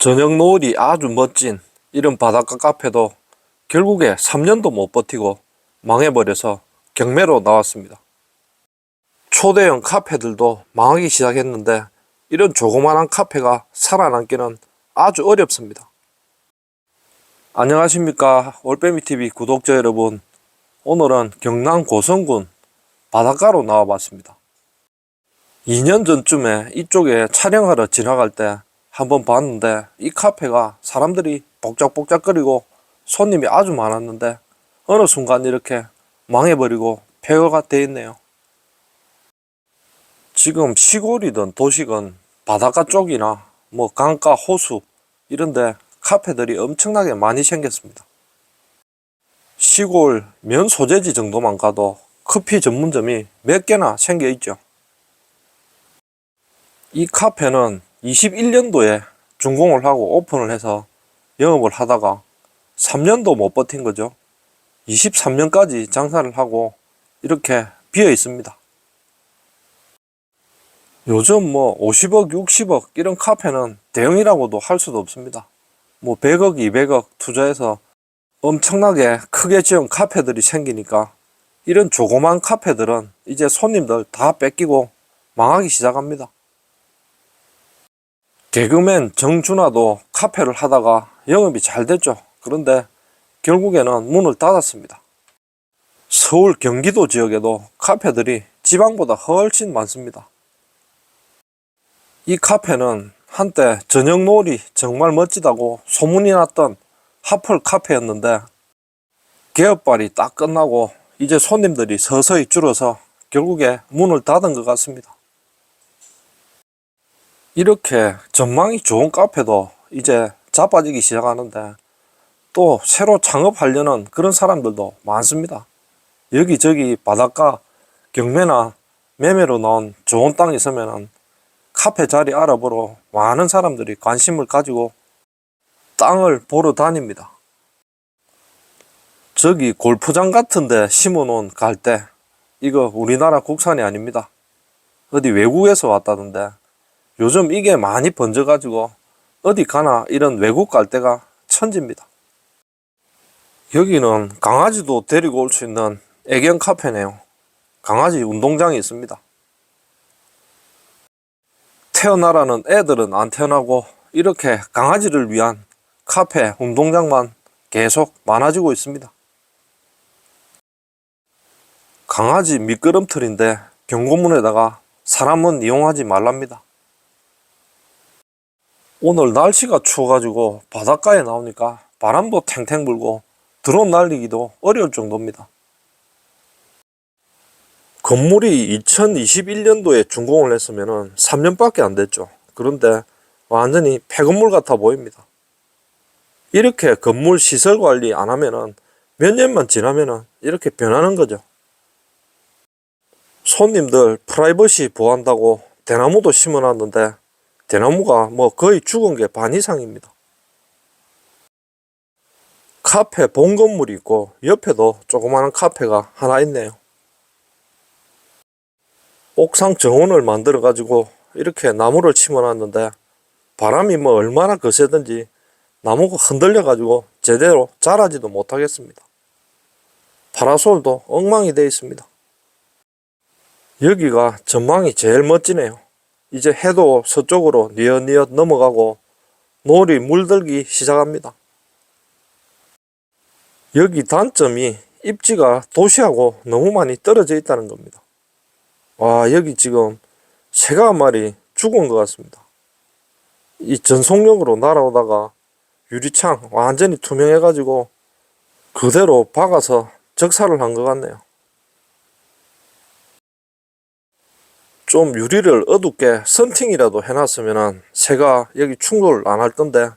저녁 노을이 아주 멋진 이런 바닷가 카페도 결국에 3년도 못 버티고 망해버려서 경매로 나왔습니다. 초대형 카페들도 망하기 시작했는데 이런 조그만한 카페가 살아남기는 아주 어렵습니다. 안녕하십니까 올빼미TV 구독자 여러분 오늘은 경남 고성군 바닷가로 나와봤습니다. 2년 전쯤에 이쪽에 촬영하러 지나갈 때 한번 봤는데 이 카페가 사람들이 복작복작거리고 손님이 아주 많았는데 어느 순간 이렇게 망해버리고 폐허가 돼 있네요. 지금 시골이든 도시건 바닷가 쪽이나 뭐 강가 호수 이런데 카페들이 엄청나게 많이 생겼습니다. 시골 면 소재지 정도만 가도 커피 전문점이 몇 개나 생겨 있죠. 이 카페는 21년도에 준공을 하고 오픈을 해서 영업을 하다가 3년도 못 버틴 거죠. 23년까지 장사를 하고 이렇게 비어 있습니다. 요즘 뭐 50억, 60억 이런 카페는 대형이라고도 할 수도 없습니다. 뭐 100억, 200억 투자해서 엄청나게 크게 지은 카페들이 생기니까 이런 조그만 카페들은 이제 손님들 다 뺏기고 망하기 시작합니다. 개그맨 정준하도 카페를 하다가 영업이 잘 됐죠. 그런데 결국에는 문을 닫았습니다. 서울 경기도 지역에도 카페들이 지방보다 훨씬 많습니다. 이 카페는 한때 저녁 노을이 정말 멋지다고 소문이 났던 하플 카페였는데 개업발이 딱 끝나고 이제 손님들이 서서히 줄어서 결국에 문을 닫은 것 같습니다. 이렇게 전망이 좋은 카페도 이제 자빠지기 시작하는데 또 새로 창업하려는 그런 사람들도 많습니다. 여기저기 바닷가 경매나 매매로 나온 좋은 땅이 있으면은 카페 자리 알아보러 많은 사람들이 관심을 가지고 땅을 보러 다닙니다. 저기 골프장 같은데 심어 놓은 갈대 이거 우리나라 국산이 아닙니다. 어디 외국에서 왔다던데 요즘 이게 많이 번져가지고 어디 가나 이런 외국 갈대가 천지입니다. 여기는 강아지도 데리고 올 수 있는 애견 카페네요. 강아지 운동장이 있습니다. 태어나라는 애들은 안 태어나고 이렇게 강아지를 위한 카페, 운동장만 계속 많아지고 있습니다. 강아지 미끄럼틀인데 경고문에다가 사람은 이용하지 말랍니다. 오늘 날씨가 추워가지고 바닷가에 나오니까 바람도 탱탱 불고 드론 날리기도 어려울 정도입니다. 건물이 2021년도에 준공을 했으면 3년밖에 안 됐죠. 그런데 완전히 폐건물 같아 보입니다. 이렇게 건물 시설 관리 안 하면은 몇 년만 지나면은 이렇게 변하는 거죠. 손님들 프라이버시 보호한다고 대나무도 심어놨는데 대나무가 뭐 거의 죽은 게 반 이상입니다. 카페 본 건물이 있고 옆에도 조그마한 카페가 하나 있네요. 옥상 정원을 만들어 가지고 이렇게 나무를 심어놨는데 바람이 뭐 얼마나 거세든지 나무가 흔들려 가지고 제대로 자라지도 못하겠습니다. 파라솔도 엉망이 되어 있습니다. 여기가 전망이 제일 멋지네요. 이제 해도 서쪽으로 뉘엿뉘엿 넘어가고 노을이 물들기 시작합니다. 여기 단점이 입지가 도시하고 너무 많이 떨어져 있다는 겁니다. 와 여기 지금 새가 한 마리 죽은 것 같습니다. 이 전속력으로 날아오다가 유리창 완전히 투명해가지고 그대로 박아서 적사를 한것 같네요. 좀 유리를 어둡게 선팅이라도 해놨으면 새가 여기 충돌 안 할 건데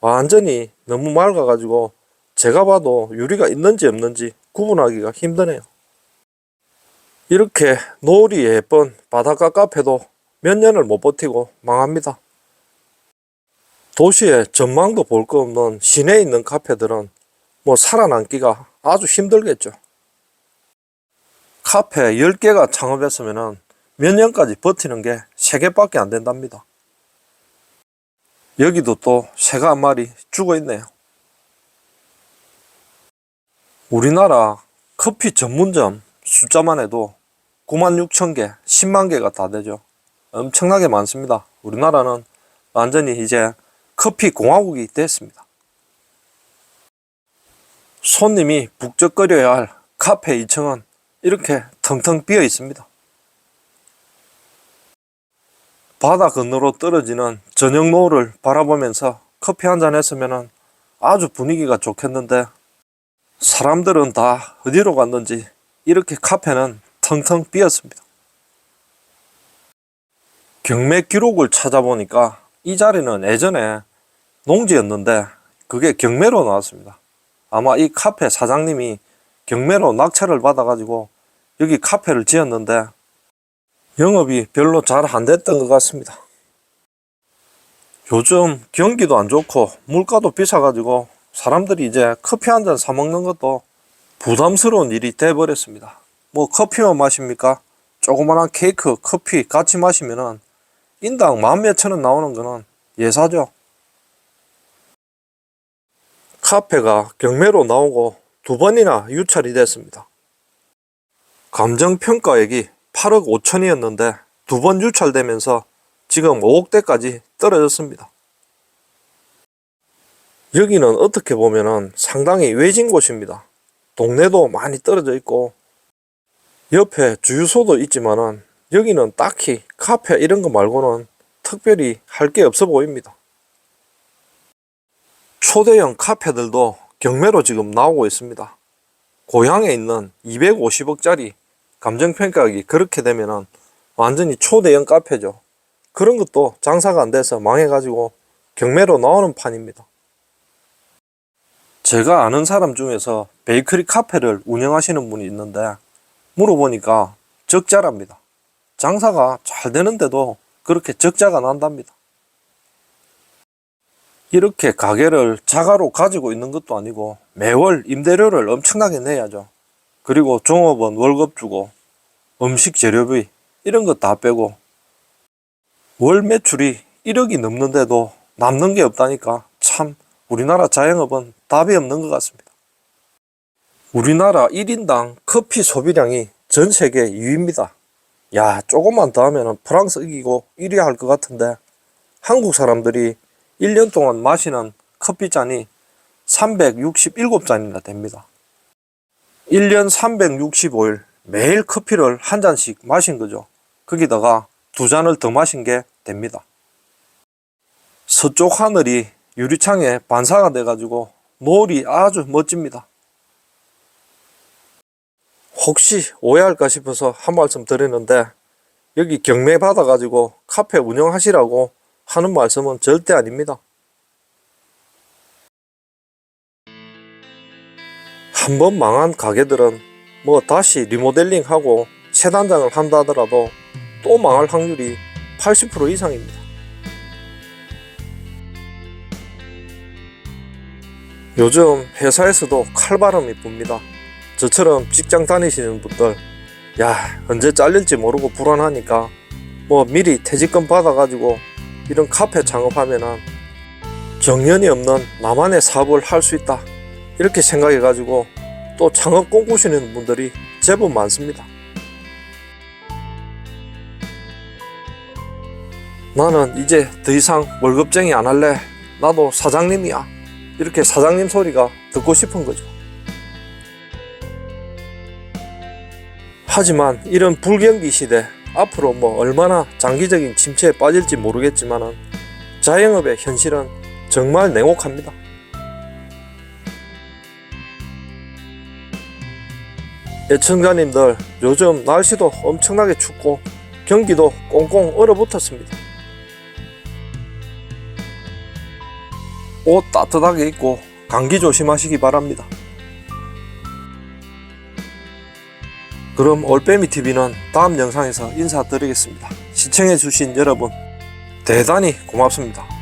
완전히 너무 맑아가지고 제가 봐도 유리가 있는지 없는지 구분하기가 힘드네요. 이렇게 노을이 예쁜 바닷가 카페도 몇 년을 못 버티고 망합니다. 도시에 전망도 볼 거 없는 시내에 있는 카페들은 뭐 살아남기가 아주 힘들겠죠. 카페 10개가 창업했으면 몇 년까지 버티는 게 3개밖에 안 된답니다. 여기도 또 새가 한 마리 죽어 있네요. 우리나라 커피 전문점 숫자만 해도 9만 6천 개, 10만 개가 다 되죠. 엄청나게 많습니다. 우리나라는 완전히 이제 커피 공화국이 됐습니다. 손님이 북적거려야 할 카페 2층은 이렇게 텅텅 비어 있습니다. 바다 건너로 떨어지는 저녁 노을을 바라보면서 커피 한 잔 했으면 아주 분위기가 좋겠는데 사람들은 다 어디로 갔는지 이렇게 카페는 텅텅 비었습니다. 경매 기록을 찾아보니까 이 자리는 예전에 농지였는데 그게 경매로 나왔습니다. 아마 이 카페 사장님이 경매로 낙찰을 받아가지고 여기 카페를 지었는데 영업이 별로 잘 안 됐던 것 같습니다. 요즘 경기도 안 좋고 물가도 비싸가지고 사람들이 이제 커피 한 잔 사 먹는 것도 부담스러운 일이 돼버렸습니다. 뭐 커피만 마십니까? 조그만한 케이크, 커피 같이 마시면은 인당 만 몇천 원 나오는 거는 예사죠. 카페가 경매로 나오고 두 번이나 유찰이 됐습니다. 감정평가액이 8억 5천이었는데 두 번 유찰되면서 지금 5억대까지 떨어졌습니다. 여기는 어떻게 보면은 상당히 외진 곳입니다. 동네도 많이 떨어져 있고 옆에 주유소도 있지만은 여기는 딱히 카페 이런 거 말고는 특별히 할 게 없어 보입니다. 초대형 카페들도 경매로 지금 나오고 있습니다. 고향에 있는 250억짜리 감정평가액이 그렇게 되면은 완전히 초대형 카페죠. 그런 것도 장사가 안 돼서 망해가지고 경매로 나오는 판입니다. 제가 아는 사람 중에서 베이커리 카페를 운영하시는 분이 있는데 물어보니까 적자랍니다. 장사가 잘 되는데도 그렇게 적자가 난답니다. 이렇게 가게를 자가로 가지고 있는 것도 아니고 매월 임대료를 엄청나게 내야죠. 그리고 종업원 월급 주고 음식 재료비 이런 거다 빼고 월 매출이 1억이 넘는데도 남는 게 없다니까 참 우리나라 자영업은 답이 없는 것 같습니다. 우리나라 1인당 커피 소비량이 전 세계 2위입니다. 야, 조금만 더 하면 프랑스 이기고 1위 할 것 같은데 한국 사람들이 1년 동안 마시는 커피 잔이 367잔이나 됩니다. 1년 365일 매일 커피를 한 잔씩 마신 거죠. 거기다가 두 잔을 더 마신 게 됩니다. 서쪽 하늘이 유리창에 반사가 돼가지고 노을이 아주 멋집니다. 혹시 오해할까 싶어서 한 말씀 드리는데 여기 경매 받아가지고 카페 운영하시라고 하는 말씀은 절대 아닙니다. 한 번 망한 가게들은 뭐 다시 리모델링하고 재단장을 한다 하더라도 또 망할 확률이 80% 이상입니다. 요즘 회사에서도 칼바람이 붑니다. 저처럼 직장 다니시는 분들, 야, 언제 잘릴지 모르고 불안하니까 뭐 미리 퇴직금 받아가지고 이런 카페 창업하면은 정년이 없는 나만의 사업을 할 수 있다. 이렇게 생각해가지고 또 창업 꿈꾸시는 분들이 제법 많습니다. 나는 이제 더 이상 월급쟁이 안 할래. 나도 사장님이야. 이렇게 사장님 소리가 듣고 싶은 거죠. 하지만 이런 불경기 시대 앞으로 뭐 얼마나 장기적인 침체에 빠질지 모르겠지만은 자영업의 현실은 정말 냉혹합니다. 애청자님들 요즘 날씨도 엄청나게 춥고 경기도 꽁꽁 얼어붙었습니다. 옷 따뜻하게 입고 감기 조심하시기 바랍니다. 그럼 올빼미 TV는 다음 영상에서 인사드리겠습니다. 시청해주신 여러분 대단히 고맙습니다.